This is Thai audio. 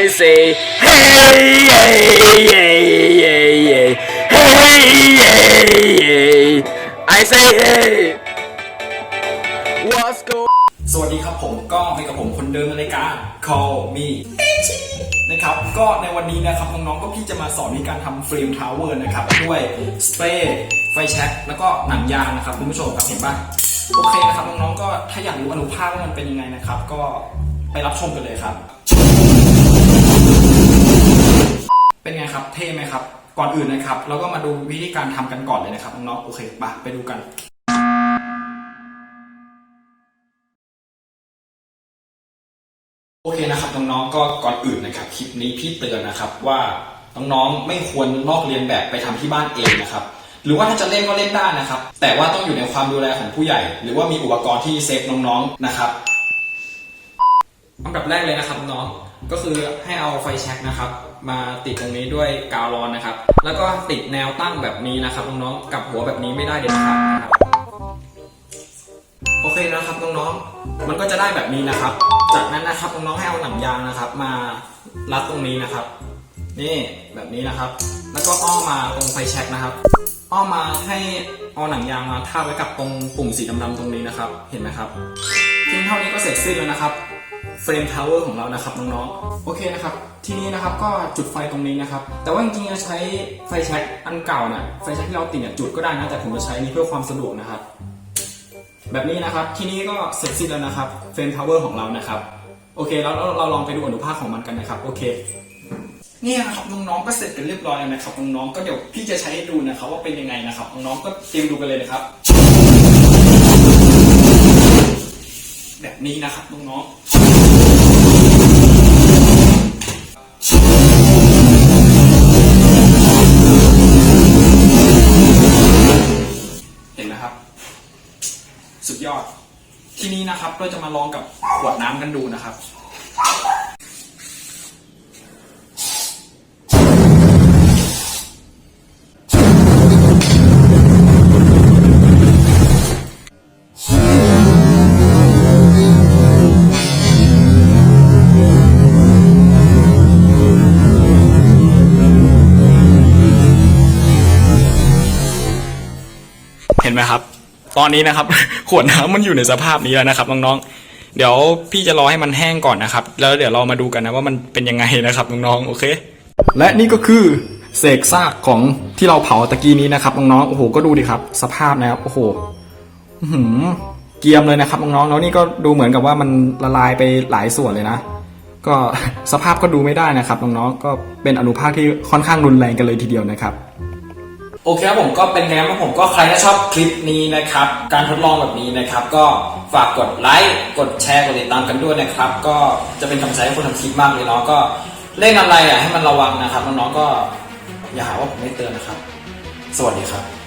I say hey hey hey hey hey hey I say hey what's go สวัสดีครับผมก้องให้กับผมคนเดิมในรายการ Call Me นะครับก็ในวันนี้นะครับน้องๆก็พี่จะมาสอนวิธีการทำเฟรมทาวเวอร์นะครับด้วยสเปรย์ไฟแช็กแล้วก็หนังยางนะครับคุณผู้ชมครับเห็นปะโอเคนะครับน้องๆก็ถ้าอยากรู้อนุภาคว่ามันเป็นยังไงนะครับ ก็ไปรับชมกันเลยครับ ครับ เท่ไหมครับ ก่อนอื่นนะครับ เราก็มาดูวิธีการทำกันก่อนเลยนะครับน้องๆ โอเคไปไปดูกันโอเคนะครับน้องๆ ก็ก่อนอื่นนะครับคลิปนี้พี่เตือนนะครับว่าน้องๆ ไม่ควรลอกเลียนแบบไปทำที่บ้านเองนะครับ หรือว่าถ้าจะเล่นก็เล่นได้นะครับ แต่ว่าต้องอยู่ในความดูแลของผู้ใหญ่ หรือว่ามีอุปกรณ์ที่เซฟน้องๆ นะครับอันดับแรกเลยนะครับน้องก็คือให้เอาไฟแช็กนะครับ มาติดตรงนี้ด้วยกาวร้อนนะครับ แล้วก็ติดแนวตั้งแบบนี้นะครับน้องๆกับหัวแบบนี้ไม่ได้เด็ดขาดนะครับโอเคนะครับน้องๆมันก็จะได้แบบนี้นะครับ จากนั้นนะครับน้องๆให้เอาหนังยางนะครับ มารัดตรงนี้นะครับ นี่แบบนี้นะครับ แล้วก็อ้อมมาตรงไฟแช็กนะครับ อ้อมมาให้เอาหนังยางมาทาบไว้กับตรงปุ่มสีดำๆตรงนี้นะครับ เห็นไหมครับเพียงเท่านี้ก็เสร็จสิ้นแล้วนะครับ เฟรมทาวเวอร์ของเรานะครับน้องๆ โอเคนะครับ ทีนี้นะครับก็จุดไฟตรงนี้นะครับ แต่ว่าจริงๆจะใช้ไฟแช็กอันเก่าน่ะไฟแช็กที่เราติดเนี่ยจุดก็ได้นะ แต่ผมจะใช้นี้เพื่อความสะดวกนะครับ แบบนี้นะครับ ทีนี้ก็เสร็จสิ้นแล้วนะครับ เฟรมทาวเวอร์ของเรานะครับ โอเคแล้วเราเราลองไปดูอนุภาคของมันกันนะครับ โอเคเนี่ยนะครับน้องๆก็เสร็จกันเรียบร้อยแล้วนะครับน้องๆก็เดี๋ยวพี่จะใช้ให้ดูนะครับว่าเป็นยังไงนะครับน้องๆก็เตรียมดูกันเลยนะครับ แบบนี้นะครับน้องๆ ทีนี้นะครับเราจะมาลองกับขวดน้ำกันดูนะครับเห็นไหมครับ ตอนนี้นะครับ ขวดน้ำมันอยู่ในสภาพนี้แล้วนะครับน้องๆ เดี๋ยวพี่จะรอให้มันแห้งก่อนนะครับ แล้วเดี๋ยวเรามาดูกันนะว่ามันเป็นยังไงนะครับน้องๆ โอเค และนี่ก็คือเศษซากของที่เราเผาตะกี้นี้นะครับน้องๆ โอ้โห ก็ดูดิครับ สภาพนะครับ โอ้โหหือเกียมเลยนะครับน้องๆ แล้วนี่ก็ดูเหมือนกับว่ามันละลายไปหลายส่วนเลยนะ ก็สภาพก็ดูไม่ได้นะครับน้องๆ ก็เป็นอนุภาคที่ค่อนข้างรุนแรงกันเลยทีเดียวนะครับ โอเคครับผมก็เป็นไงครับผมก็ใครที่ชอบคลิปนี้นะครับ การทดลองแบบนี้นะครับ ก็ฝากกดไลค์กดแชร์กดติดตามกันด้วยนะครับ ก็จะเป็นกำลังใจให้คนทำคลิปมากเลยเนาะก็เล่นอะไรอะให้มันระวังนะครับน้องๆก็อย่าหาว่าผมไม่เตือนนะครับ สวัสดีครับ